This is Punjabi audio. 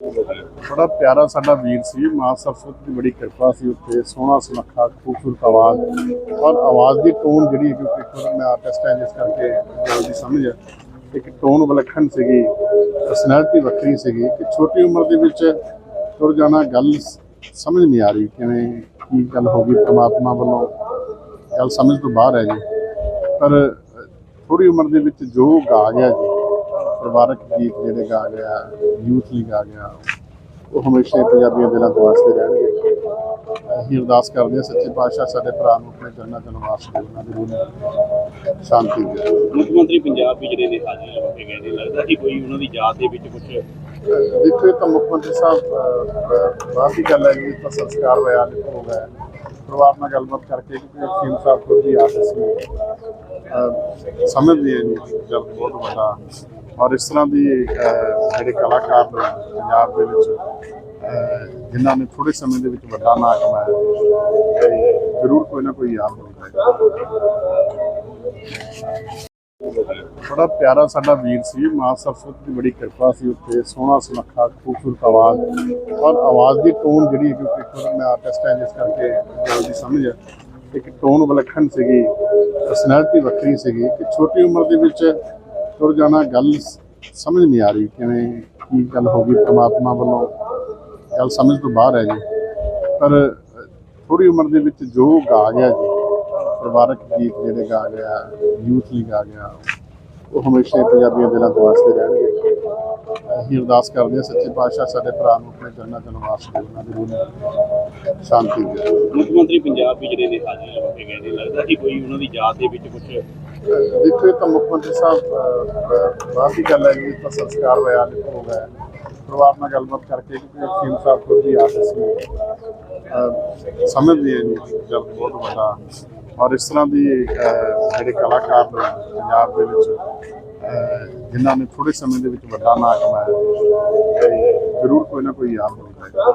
ਬੜਾ ਪਿਆਰਾ ਸਾਡਾ ਵੀਰ ਸੀ, ਮਾਂ ਸਰਸਵਤੀ ਦੀ ਬੜੀ ਕਿਰਪਾ ਸੀ ਉੱਥੇ, ਸੋਹਣਾ ਸੁਨੱਖਾ, ਖੂਬਸੂਰਤ ਆਵਾਜ਼, ਔਰ ਆਵਾਜ਼ ਦੀ ਟੋਨ ਜਿਹੜੀ ਹੈ ਕਿਉਂਕਿ ਮੈਂ ਆਰਟਿਸਟ ਹੈ ਜਿਸ ਕਰਕੇ ਗੱਲ ਦੀ ਸਮਝ ਹੈ ਇੱਕ ਟੋਨ ਵਿਲੱਖਣ ਸੀਗੀ ਪਰਸਨੈਲਿਟੀ ਵੱਖਰੀ ਸੀਗੀ, ਕਿ ਛੋਟੀ ਉਮਰ ਦੇ ਵਿੱਚ ਤੁਰ ਜਾਣਾ ਗੱਲ ਸਮਝ ਨਹੀਂ ਆ ਰਹੀ, ਕਿਵੇਂ, ਕੀ ਗੱਲ ਹੋ ਗਈ ਪ੍ਰਮਾਤਮਾ ਵੱਲੋਂ, ਗੱਲ ਸਮਝ ਤੋਂ ਬਾਹਰ ਹੈ ਜੀ। ਪਰ ਥੋੜੀ ਉਮਰ ਦੇ ਵਿੱਚ ਜੋ ਗਾ ਗਿਆ ਜੀ ਪਰਿਵਾਰਕ ਗੀਤ ਜਿਹੜੇ ਗਾ ਗਿਆ ਯੂਥ ਲਈ ਗਾ ਗਿਆ ਉਹ ਹਮੇਸ਼ਾ ਹੀ ਪੰਜਾਬੀਆਂ ਦੇ ਦਿਲਾਂ ਦੇ ਵਾਸਤੇ ਰਹਿਣਗੇ। ਅਸੀਂ ਅਰਦਾਸ ਕਰਦੇ ਹਾਂ ਸੱਚੇ ਪਾਤਸ਼ਾਹ ਸਾਡੇ ਭਰਾ ਨੂੰ ਆਪਣੇ ਚਰਨਾਂ ਚ ਨਿਵਾਸ ਦੇ ਉਹਨਾਂ ਦੀ ਰੂਹ ਨੂੰ ਸ਼ਾਂਤੀ ਦੇ ਮੁੱਖ ਮੰਤਰੀ ਪੰਜਾਬ ਵੀ ਜਿਹੜੇ ਨੇ ਹਾਜ਼ਰੀ ਲਵਾ ਕੇ ਗਏ ਨੇ ਲੱਗਦਾ ਕਿ ਕੋਈ ਉਹਨਾਂ ਦੀ ਯਾਦ ਦੇ ਵਿੱਚ ਕੁਝ ਦੇਖੋ ਤਾਂ ਮੁੱਖ ਮੰਤਰੀ ਸਾਹਿਬ ਦੀ ਗੱਲ ਹੈ ਜੀ ਤਾਂ ਸੰਸਕਾਰ ਹੋਇਆ ਲਿਖ ਹੋ ਗਿਆ। ਪਰਿਵਾਰ ਨਾਲ ਗੱਲਬਾਤ ਕਰਕੇ ਕਿਉਂਕਿ ਸੀਮ ਸਾਹਿਬ ਖੁਦ ਵੀ ਨੇ ਅਹ, ਸਮਝਦੇ ਆ ਜੀ ਜਦ ਬਹੁਤ ਵੱਡਾ ਔਰ ਇਸ ਤਰ੍ਹਾਂ ਦੀ ਜਿਹੜੇ ਕਲਾਕਾਰ ਪੰਜਾਬ ਦੇ ਵਿੱਚ ਅਹ, ਜਿਨ੍ਹਾਂ ਨੇ ਥੋੜੇ ਸਮੇਂ ਦੇ ਵਿੱਚ ਵੱਡਾ ਨਾਂ ਕਮਾਇਆ ਤੇ ਜ਼ਰੂਰ ਕੋਈ ਨਾ ਕੋਈ ਯਾਦ ਹੋਵੇਗਾ ਬੜਾ ਪਿਆਰਾ ਸਾਡਾ ਵੀਰ ਸੀ ਮਾਂ ਸਰਸਵਤੀ ਦੀ ਬੜੀ ਕਿਰਪਾ ਸੀ ਉੱਥੇ ਸੋਹਣਾ ਸੁਨੱਖਾ ਖੂਬਸੂਰਤ ਆਵਾਜ਼ ਔਰ ਆਵਾਜ਼ ਦੀ ਟੋਨ ਜਿਹੜੀ ਹੈ ਕਿਉਂਕਿ ਮੈਂ ਆਰਟਿਸਟ ਹੈ ਜਿਸ ਕਰਕੇ ਗੱਲ ਦੀ ਸਮਝ ਹੈ ਇੱਕ ਟੋਨ ਵਿਲੱਖਣ ਸੀਗੀ ਪਰਸਨੈਲਿਟੀ ਵੱਖਰੀ ਸੀਗੀ ਕਿ ਛੋਟੀ ਉਮਰ ਦੇ ਵਿੱਚ ਤੁਰ ਗੱਲ ਸਮਝ ਨਹੀਂ ਆ ਰਹੀ ਕਿਵੇਂ, ਕੀ ਗੱਲ ਹੋ ਗਈ ਪ੍ਰਮਾਤਮਾ ਵੱਲੋਂ। ਗੱਲ ਸਮਝ ਤੋਂ ਬਾਹਰ ਹੈ ਜੀ। ਪਰ ਥੋੜੀ ਉਮਰ ਦੇ ਵਿੱਚ ਜੋ ਗਾ ਗਿਆ ਜੀ, ਪਰਿਵਾਰਕ ਗੀਤ ਜਿਹੜੇ ਗਾ ਗਿਆ, ਯੂਥ ਲਈ ਗਾ ਗਿਆ, ਉਹ ਹਮੇਸ਼ਾ ਪੰਜਾਬੀਆਂ ਦੇ ਦਿਲਾਂ ਦੇ ਵਾਸਤੇ ਰਹਿਣਗੇ। ਅਸੀਂ ਅਰਦਾਸ ਕਰਦੇ ਹਾਂ ਸੱਚੇ ਪਾਤਸ਼ਾਹ ਸਾਡੇ ਭਰਾ ਨੂੰ ਆਪਣੇ ਚਰਨਾਂ ਚ ਨਿਵਾਸ ਦੇ ਉਹਨਾਂ ਦੀ ਰੂਹ ਨੂੰ ਸ਼ਾਂਤੀ ਦੇ ਮੁੱਖ ਮੰਤਰੀ ਪੰਜਾਬ ਵੀ ਜਿਹੜੇ ਨੇ ਹਾਜ਼ਰੀ ਲਵਾ ਕੇ ਗਏ ਨੇ, ਲੱਗਦਾ ਕਿ ਕੋਈ ਉਹਨਾਂ ਦੀ ਯਾਦ ਦੇ ਵਿੱਚ ਕੁਝ ਦੇਖੋ ਤਾਂ ਮੁੱਖ ਮੰਤਰੀ ਸਾਹਿਬ ਬਾਹਰ ਦੀ ਗੱਲ ਹੈ ਜੀ ਇਹ ਤਾਂ ਸੰਸਕਾਰ ਹੋਇਆ ਲਿਖ ਹੋ ਗਿਆ। ਪਰਿਵਾਰ ਨਾਲ ਗੱਲਬਾਤ ਕਰਕੇ ਕਿਉਂਕਿ ਸੀਮ ਸਾਹਿਬ ਖੁਦ ਵੀ ਆਰਟਿਸਟ ਨੇ ਸਮਝਦੇ ਆ ਜੀ ਗੱਲ ਬਹੁਤ ਵੱਡਾ। ਔਰ ਇਸ ਤਰ੍ਹਾਂ ਦੀ ਜਿਹੜੇ ਕਲਾਕਾਰ ਪੰਜਾਬ ਦੇ ਵਿੱਚ ਅਹ, ਜਿਨ੍ਹਾਂ ਨੇ ਥੋੜੇ ਸਮੇਂ ਦੇ ਵਿੱਚ ਵੱਡਾ ਨਾਂ ਕਮਾਇਆ ਜ਼ਰੂਰ ਕੋਈ ਨਾ ਕੋਈ ਯਾਦ ਹੋਵੇਗਾ